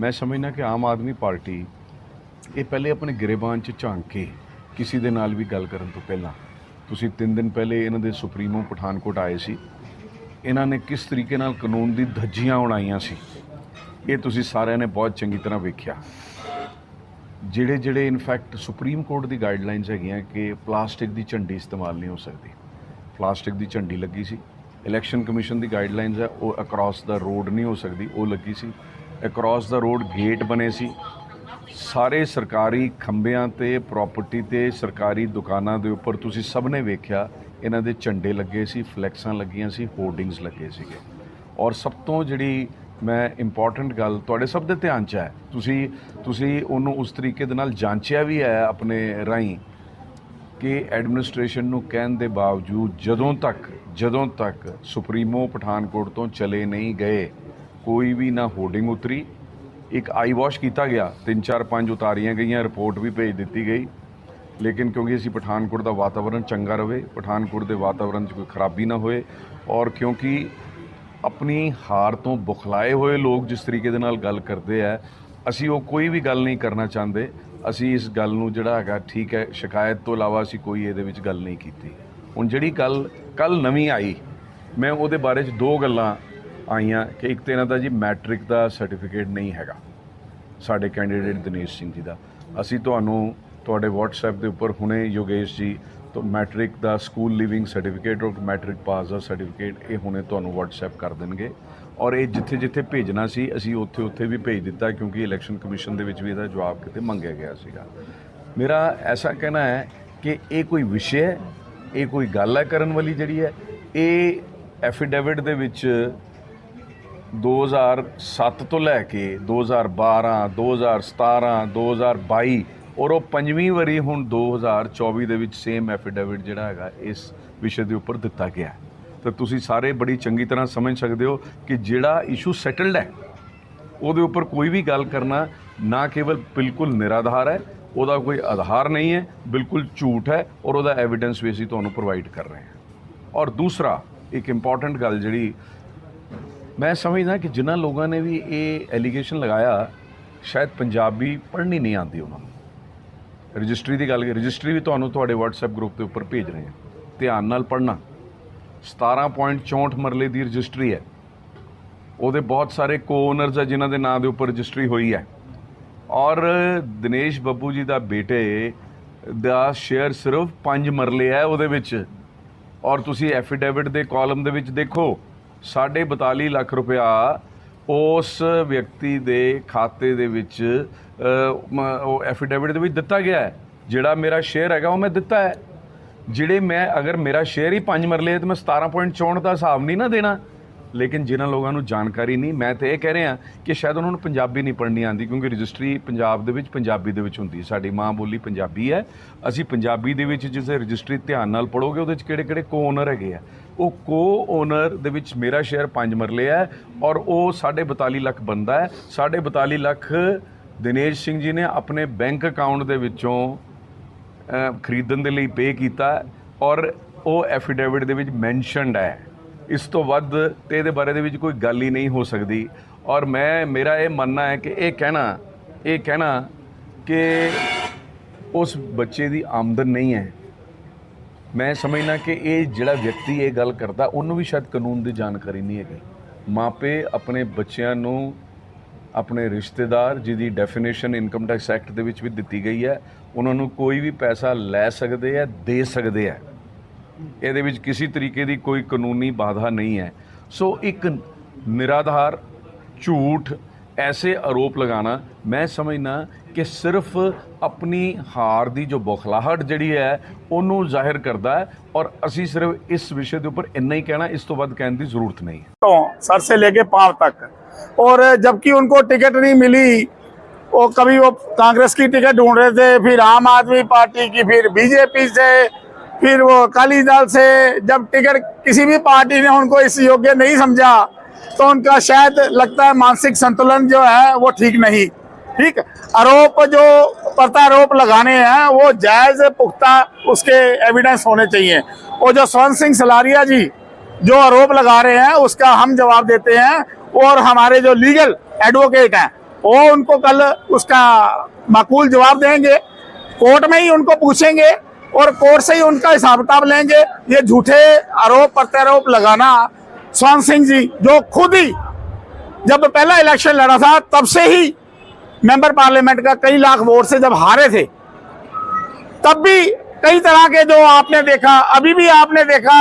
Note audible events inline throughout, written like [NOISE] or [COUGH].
ਮੈਂ ਸਮਝਦਾ ਕਿ ਆਮ ਆਦਮੀ ਪਾਰਟੀ ਇਹ ਪਹਿਲੇ ਆਪਣੇ ਗ੍ਰਿਬਾਨ 'ਚ ਝਾਂਕ ਕੇ ਕਿਸੇ ਦੇ ਨਾਲ ਵੀ ਗੱਲ ਕਰਨ ਤੋਂ ਪਹਿਲਾਂ ਤੁਸੀਂ 3 ਦਿਨ ਪਹਿਲੇ ਇਹਨਾਂ ਦੇ ਸੁਪਰੀਮੋ ਪਠਾਨਕੋਟ ਆਏ ਸੀ। ਇਹਨਾਂ ਨੇ ਕਿਸ ਤਰੀਕੇ ਨਾਲ ਕਾਨੂੰਨ ਦੀ ਧੱਜੀਆਂ ਉਡਾਈਆਂ ਸੀ, ਇਹ ਤੁਸੀਂ ਸਾਰਿਆਂ ਨੇ ਬਹੁਤ ਚੰਗੀ ਤਰ੍ਹਾਂ ਵੇਖਿਆ। ਜਿਹੜੇ ਜਿਹੜੇ ਇਨਫੈਕਟ ਸੁਪਰੀਮ ਕੋਰਟ ਦੀ ਗਾਈਡਲਾਈਨਸ ਹੈਗੀਆਂ ਕਿ ਪਲਾਸਟਿਕ ਦੀ ਝੰਡੀ ਇਸਤੇਮਾਲ ਨਹੀਂ ਹੋ ਸਕਦੀ। ਪਲਾਸਟਿਕ ਦੀ ਝੰਡੀ ਲੱਗੀ ਸੀ। ਇਲੈਕਸ਼ਨ ਕਮਿਸ਼ਨ ਦੀ ਗਾਈਡਲਾਈਨਸ ਹੈ, ਉਹ ਅਕ੍ਰੋਸ ਦਾ ਰੋਡ ਨਹੀਂ ਹੋ ਸਕਦੀ, ਉਹ ਲੱਗੀ ਸੀ। ਅਕ੍ਰੋਸ ਦਾ ਰੋਡ ਗੇਟ ਬਣੇ ਸੀ। ਸਾਰੇ ਸਰਕਾਰੀ ਖੰਭਿਆਂ ਤੇ ਪ੍ਰਾਪਰਟੀ ਤੇ, ਸਰਕਾਰੀ ਦੁਕਾਨਾਂ ਦੇ ਉੱਪਰ ਤੁਸੀਂ ਸਭ ਨੇ ਵੇਖਿਆ, ਇਹਨਾਂ ਦੇ ਝੰਡੇ ਲੱਗੇ ਸੀ ਫਲੈਕਸਾਂ ਲੱਗੀਆਂ ਸੀ ਹੋਰਡਿੰਗਸ ਲੱਗੇ ਸੀਗੇ। ਔਰ ਸਭ ਤੋਂ ਜਿਹੜੀ ਮੈਂ ਇੰਪੋਰਟੈਂਟ ਗੱਲ ਤੁਹਾਡੇ ਸਭ ਦੇ ਧਿਆਨ 'ਚ ਹੈ, ਤੁਸੀਂ ਤੁਸੀਂ ਉਹਨੂੰ ਉਸ ਤਰੀਕੇ ਦੇ ਨਾਲ ਜਾਂਚਿਆ ਵੀ ਹੈ ਆਪਣੇ ਰਾਹੀਂ ਕਿ ਐਡਮਿਨਿਸਟ੍ਰੇਸ਼ਨ ਨੂੰ ਕਹਿਣ ਦੇ ਬਾਵਜੂਦ ਜਦੋਂ ਤੱਕ ਜਦੋਂ ਤੱਕ ਸੁਪਰੀਮੋ ਪਠਾਨਕੋਟ ਤੋਂ ਚਲੇ ਨਹੀਂ ਗਏ, ਕੋਈ ਵੀ ਨਾ ਹੋਰਡਿੰਗ ਉਤਰੀ ਇੱਕ ਆਈ ਵਾਸ਼ ਕੀਤਾ ਗਿਆ। ਤਿੰਨ, ਚਾਰ, ਪੰਜ ਉਤਾਰੀਆਂ ਗਈਆਂ ਰਿਪੋਰਟ ਵੀ ਭੇਜ ਦਿੱਤੀ ਗਈ। ਲੇਕਿਨ ਕਿਉਂਕਿ ਅਸੀਂ ਪਠਾਨਕੋਟ ਦਾ ਵਾਤਾਵਰਣ ਚੰਗਾ ਰਹੇ ਪਠਾਨਕੋਟ ਦੇ ਵਾਤਾਵਰਣ 'ਚ ਕੋਈ ਖਰਾਬੀ ਨਾ ਹੋਏ ਔਰ ਕਿਉਂਕਿ ਆਪਣੀ ਹਾਰ ਤੋਂ ਬੁਖਲਾਏ ਹੋਏ ਲੋਕ ਜਿਸ ਤਰੀਕੇ ਦੇ ਨਾਲ ਗੱਲ ਕਰਦੇ ਆ, ਅਸੀਂ ਉਹ ਕੋਈ ਵੀ ਗੱਲ ਨਹੀਂ ਕਰਨਾ ਚਾਹੁੰਦੇ। ਅਸੀਂ ਇਸ ਗੱਲ ਨੂੰ ਜਿਹੜਾ ਹੈਗਾ ਠੀਕ ਹੈ, ਸ਼ਿਕਾਇਤ ਤੋਂ ਇਲਾਵਾ ਅਸੀਂ ਕੋਈ ਇਹਦੇ ਵਿੱਚ ਗੱਲ ਨਹੀਂ ਕੀਤੀ। ਹੁਣ ਜਿਹੜੀ ਗੱਲ ਕੱਲ ਨਵੀਂ ਆਈ, ਮੈਂ ਉਹਦੇ ਬਾਰੇ 'ਚ ਦੋ ਗੱਲਾਂ ਆਈਆਂ ਕਿ ਇੱਕ ਤੇ ਇਹਨਾਂ ਦਾ ਜੀ ਮੈਟ੍ਰਿਕ ਦਾ ਸਰਟੀਫਿਕੇਟ ਨਹੀਂ ਹੈਗਾ, ਸਾਡੇ ਕੈਂਡੀਡੇਟ ਦਿਨੇਸ਼ ਸਿੰਘ ਜੀ ਦਾ। ਅਸੀਂ ਤੁਹਾਨੂੰ ਤੁਹਾਡੇ WhatsApp ਦੇ ਉੱਪਰ ਹੁਣੇ ਯੋਗੇਸ਼ ਜੀ ਤੋਂ ਮੈਟ੍ਰਿਕ ਦਾ ਸਕੂਲ ਲਿਵਿੰਗ ਸਰਟੀਫਿਕੇਟ ਔਰ ਮੈਟ੍ਰਿਕ ਪਾਸ ਦਾ ਸਰਟੀਫਿਕੇਟ ਇਹ ਹੁਣੇ ਤੁਹਾਨੂੰ WhatsApp ਕਰ ਦੇਣਗੇ। ਔਰ ਇਹ ਜਿੱਥੇ ਜਿੱਥੇ ਭੇਜਣਾ ਸੀ, ਅਸੀਂ ਉੱਥੇ ਉੱਥੇ ਵੀ ਭੇਜ ਦਿੱਤਾ ਕਿਉਂਕਿ ਇਲੈਕਸ਼ਨ ਕਮਿਸ਼ਨ ਦੇ ਵਿੱਚ ਵੀ ਇਹਦਾ ਜਵਾਬ ਕਿਤੇ ਮੰਗਿਆ ਗਿਆ ਸੀਗਾ। ਮੇਰਾ ਐਸਾ ਕਹਿਣਾ ਹੈ ਕਿ ਇਹ ਕੋਈ ਵਿਸ਼ੇ ਹੈ, ਇਹ ਕੋਈ ਗੱਲ ਹੈ ਕਰਨ ਵਾਲੀ ਜਿਹੜੀ ਹੈ, ਇਹ ਐਫੀਡੇਵਿਟ ਦੇ ਵਿੱਚ 2007 ਤੋਂ ਲੈ ਕੇ 2012 2017 2022 ਔਰ ਉਹ ਪੰਜਵੀਂ ਵਾਰੀ ਹੁਣ 2024 ਦੇ ਵਿੱਚ ਸੇਮ ਐਫੀਡੇਵਿਟ ਜਿਹੜਾ ਹੈਗਾ ਇਸ ਵਿਸ਼ੇ ਦੇ ਉੱਪਰ ਦਿੱਤਾ ਗਿਆ ਹੈ। ਤਾਂ ਤੁਸੀਂ ਸਾਰੇ ਬੜੀ ਚੰਗੀ ਤਰ੍ਹਾਂ ਸਮਝ ਸਕਦੇ ਹੋ ਕਿ ਜਿਹੜਾ ਇਸ਼ੂ ਸੈਟਲਡ ਹੈ, ਉਹਦੇ ਉੱਪਰ ਕੋਈ ਵੀ ਗੱਲ ਕਰਨਾ ਨਾ ਕੇਵਲ ਬਿਲਕੁਲ ਨਿਰਾਧਾਰ ਹੈ, ਉਹਦਾ ਕੋਈ ਆਧਾਰ ਨਹੀਂ ਹੈ, ਬਿਲਕੁਲ ਝੂਠ ਹੈ ਔਰ ਉਹਦਾ ਐਵੀਡੈਂਸ ਵੀ ਅਸੀਂ ਤੁਹਾਨੂੰ ਪ੍ਰੋਵਾਈਡ ਕਰ ਰਹੇ ਹਾਂ ਔਰ ਦੂਸਰਾ, ਇੱਕ ਇੰਪੋਰਟੈਂਟ ਗੱਲ ਜਿਹੜੀ ਮੈਂ ਸਮਝਦਾ ਕਿ ਜਿਨ੍ਹਾਂ ਲੋਕਾਂ ਨੇ ਵੀ ਇਹ ਐਲੀਗੇਸ਼ਨ ਲਗਾਇਆ, ਸ਼ਾਇਦ ਪੰਜਾਬੀ ਪੜ੍ਹਨੀ ਨਹੀਂ ਆਉਂਦੀ ਉਹਨਾਂ ਨੂੰ। ਰਜਿਸਟਰੀ ਦੀ ਗੱਲ ਰਜਿਸਟਰੀ ਵੀ ਤੁਹਾਨੂੰ ਤੁਹਾਡੇ WhatsApp ਗਰੁੱਪ ਦੇ ਉੱਪਰ ਭੇਜ ਰਹੇ ਹਾਂ ਧਿਆਨ ਨਾਲ ਪੜ੍ਹਨਾ। 17.64 ਮਰਲੇ ਦੀ ਰਜਿਸਟਰੀ ਹੈ। ਉਹਦੇ ਬਹੁਤ ਸਾਰੇ ਕੋ-ਓਨਰਸ ਆ ਜਿਨ੍ਹਾਂ ਦੇ ਨਾਂ ਦੇ ਉੱਪਰ ਰਜਿਸਟਰੀ ਹੋਈ ਹੈ। ਔਰ ਦਿਨੇਸ਼ ਬੱਬੂ ਜੀ ਦਾ ਬੇਟੇ ਦਾ ਸ਼ੇਅਰ ਸਿਰਫ 5 ਮਰਲੇ ਹੈ ਉਹਦੇ ਵਿੱਚ। ਔਰ ਤੁਸੀਂ ਐਫੀਡੇਵਿਟ ਦੇ ਕਾਲਮ ਦੇ ਵਿੱਚ ਦੇਖੋ 42 ਲੱਖ ਰੁਪਇਆ ਉਸ ਵਿਅਕਤੀ ਦੇ ਖਾਤੇ ਦੇ ਵਿੱਚ ਮ- ਉਹ ਐਫੀਡੇਵਿਟ ਦੇ ਵਿੱਚ ਦਿੱਤਾ ਗਿਆ ਹੈ। ਜਿਹੜਾ ਮੇਰਾ ਸ਼ੇਅਰ ਹੈਗਾ, ਉਹ ਮੈਂ ਦਿੱਤਾ ਹੈ। ਜਿਹੜੇ ਮੈਂ, ਅਗਰ ਮੇਰਾ ਸ਼ੇਅਰ ਹੀ 5 ਮਰਲੇ ਹੈ, ਤਾਂ ਮੈਂ 17.64 ਦਾ ਹਿਸਾਬ ਨਹੀਂ ਨਾ ਦੇਣਾ। ਲੇਕਿਨ ਜਿਨ੍ਹਾਂ ਲੋਕਾਂ ਨੂੰ ਜਾਣਕਾਰੀ ਨਹੀਂ, ਮੈਂ ਤੇ ਇਹ ਕਹਿ ਰਿਹਾ ਕਿ ਸ਼ਾਇਦ ਉਹਨਾਂ ਨੂੰ ਪੰਜਾਬੀ ਨਹੀਂ ਪੜ੍ਹਨੀ ਆਉਂਦੀ, ਕਿਉਂਕਿ ਰਜਿਸਟਰੀ ਪੰਜਾਬ ਦੇ ਵਿੱਚ ਪੰਜਾਬੀ ਦੇ ਵਿੱਚ ਹੁੰਦੀ ਸਾਡੀ ਮਾਂ ਬੋਲੀ ਪੰਜਾਬੀ ਹੈ। ਅਸੀਂ ਪੰਜਾਬੀ ਦੇ ਵਿੱਚ ਜਿਸੇ ਰਜਿਸਟਰੀ ਧਿਆਨ ਨਾਲ ਪੜੋਗੇ ਉਹਦੇ ਵਿੱਚ ਕਿਹੜੇ ਕਿਹੜੇ ਕੋ ਓਨਰ ਹੈਗੇ ਆ। ਉਹ ਕੋ ਓਨਰ ਦੇ ਵਿੱਚ ਮੇਰਾ ਸ਼ੇਅਰ 5 ਮਰਲੇ ਹੈ ਔਰ ਉਹ 42 ਲੱਖ ਬੰਦਾ ਹੈ। 42 ਲੱਖ ਦਿਨੇਸ਼ ਸਿੰਘ ਜੀ ਨੇ ਆਪਣੇ ਬੈਂਕ ਅਕਾਊਂਟ ਦੇ ਵਿੱਚੋਂ ਖਰੀਦਣ ਦੇ ਲਈ ਪੇ ਕੀਤਾ ਔਰ ਉਹ ਐਫੀਡੇਵਿਟ ਦੇ ਵਿੱਚ ਮੈਂਸ਼ਨਡ ਹੈ। ਇਸ ਤੋਂ ਵੱਧ ਤੇ ਇਹਦੇ ਬਾਰੇ ਦੇ ਵਿੱਚ ਕੋਈ ਗੱਲ ਹੀ ਨਹੀਂ ਹੋ ਸਕਦੀ। ਔਰ ਮੈਂ, ਮੇਰਾ ਇਹ ਮੰਨਣਾ ਹੈ ਕਿ ਇਹ ਕਹਿਣਾ ਇਹ ਕਹਿਣਾ ਕਿ ਉਸ ਬੱਚੇ ਦੀ ਆਮਦਨ ਨਹੀਂ ਹੈ। ਮੈਂ ਸਮਝਣਾ ਕਿ ਇਹ ਜਿਹੜਾ ਵਿਅਕਤੀ ਇਹ ਗੱਲ ਕਰਦਾ, ਉਹਨੂੰ ਵੀ ਸ਼ਾਇਦ ਕਾਨੂੰਨ ਦੀ ਜਾਣਕਾਰੀ ਨਹੀਂ ਹੈਗੀ। ਮਾਪੇ ਆਪਣੇ ਬੱਚਿਆਂ ਨੂੰ ਆਪਣੇ ਰਿਸ਼ਤੇਦਾਰ ਜਿਹਦੀ ਡੈਫੀਨੇਸ਼ਨ ਇਨਕਮ ਟੈਕਸ ਐਕਟ ਦੇ ਵਿੱਚ ਵੀ ਦਿੱਤੀ ਗਈ ਹੈ, ਉਹਨਾਂ ਨੂੰ ਕੋਈ ਵੀ ਪੈਸਾ ਲੈ ਸਕਦੇ ਆ ਦੇ ਸਕਦੇ ਆ ਇਹਦੇ ਵਿੱਚ ਕਿਸੇ ਤਰੀਕੇ ਦੀ ਕੋਈ ਕਾਨੂੰਨੀ ਬਾਧਾ ਨਹੀਂ ਹੈ। ਸੋ ਇੱਕ ਨਿਰਾਧਾਰ, ਝੂਠ ਐਸੇ ਆਰੋਪ ਲਗਾਣਾ ਮੈਂ ਸਮਝਣਾ ਕਿ ਸਿਰਫ ਆਪਣੀ ਹਾਰ ਦੀ ਜੋ ਬੌਖਲਾਹਟ ਜਿਹੜੀ ਹੈ ਉਹਨੂੰ ਜ਼ਾਹਿਰ ਕਰਦਾ ਹੈ ਔਰ ਅਸੀਂ ਸਿਰਫ ਇਸ ਵਿਸ਼ੇ ਦੇ ਉੱਪਰ ਇੰਨਾ ਹੀ ਕਹਿਣਾ ਇਸ ਤੋਂ ਵੱਧ ਕਹਿਣ ਦੀ ਜ਼ਰੂਰਤ ਨਹੀਂ ਹੈ तो सर से लेके पांव तक और जबकि उनको टिकट नहीं मिली वो कभी वो कांग्रेस की टिकट ढूंढ रहे थे फिर आम आदमी पार्टी की फिर बीजेपी से फिर वो अकाली दल से जब टिकट किसी भी पार्टी ने उनको इस योग्य नहीं समझा तो उनका शायद लगता है मानसिक संतुलन जो है वो ठीक नहीं। ठीक? आरोप जो प्रत्यारोप लगाने हैं, वो जायज़ पुख्ता उसके एविडेंस होने चाहिए। वो जो स्वर्ण सिंह सलारिया जी जो आरोप लगा रहे हैं, उसका हम जवाब देते हैं। और हमारे जो लीगल एडवोकेट हैं, वो उनको कल उसका माकूल जवाब देंगे। कोर्ट में ही उनको पूछेंगे और कोर्ट से ही उनका हिसाब किताब लेंगे। ये झूठे आरोप, प्रत्यारोप लगाना स्वर्ण सिंह जी, जो खुद ही जब पहला इलेक्शन लड़ा था, तब से ही मेंबर पार्लियामेंट का कई लाख वोट से जब हारे थे, तब भी कई तरह के जो आपने देखा, अभी भी आपने देखा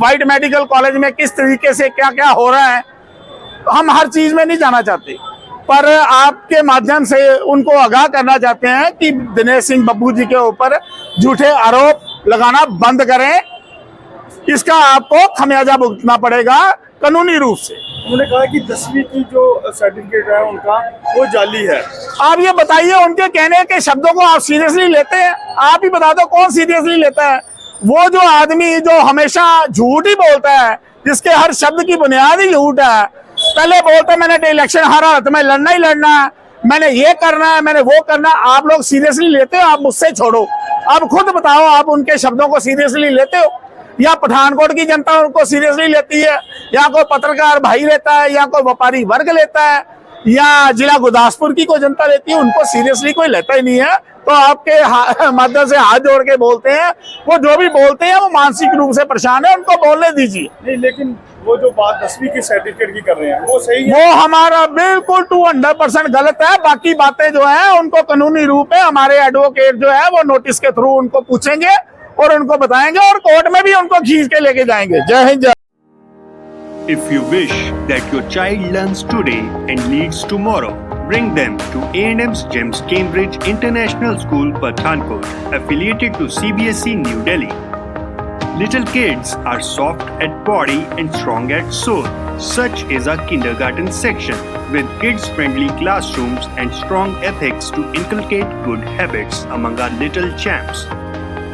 वाइट मेडिकल कॉलेज में किस तरीके से क्या क्या हो रहा है, हम हर चीज़ में नहीं जाना चाहते। पर आपके माध्यम से उनको आगाह करना चाहते हैं कि दिनेश सिंह बब्बू जी के ऊपर झूठे आरोप लगाना बंद करें इसका आपको खमियाजा भुगतना पड़ेगा कानूनी रूप से। उन्होंने कहा कि दसवीं की जो सर्टिफिकेट है उनका वो जाली है। आप ये बताइए उनके कहने के शब्दों को आप सीरियसली लेते हैं? आप ही बता दो कौन सीरियसली लेता है? वो जो आदमी जो हमेशा झूठ ही बोलता है जिसके हर शब्द की बुनियाद ही झूठ है पहले बोलते मैंने इलेक्शन हर हालत में लड़ना ही लड़ना है। मैंने ये करना है मैंने वो करना है। आप लोग सीरियसली लेते हो? आप मुझसे छोड़ो। आप खुद बताओ आप उनके शब्दों को सीरियसली लेते हो? या पठानकोट की जनता उनको सीरियसली लेती है या कोई पत्रकार भाई लेता है या कोई व्यापारी वर्ग लेता है या जिला गुरदासपुर की कोई जनता लेती है उनको सीरियसली कोई लेता ही नहीं है। तो आपके [LAUGHS] माध्यम से हाथ जोड़ के बोलते हैं वो जो भी बोलते हैं वो मानसिक रूप से परेशान है उनको बोलने दीजिए। नहीं लेकिन वो जो बात दसवीं की सर्टिफिकेट की कर रहे हैं वो सही है? वो हमारा बिल्कुल टू हंड्रेड परसेंट गलत है बाकी बातें जो है उनको कानूनी रूप है हमारे एडवोकेट जो है वो नोटिस के थ्रू उनको पूछेंगे। और उनको बताएंगे और कोर्ट में भी उनको खींच के लेके जाएंगे जय हिंद जय If you wish that your child learns today and leads tomorrow, bring them to A&M's GEMS Cambridge International School, Pathankot, affiliated to CBSE E New Delhi. Little kids are soft at body and strong at soul. Such is our kindergarten section with kids-friendly classrooms and strong ethics to inculcate good habits among our little champs.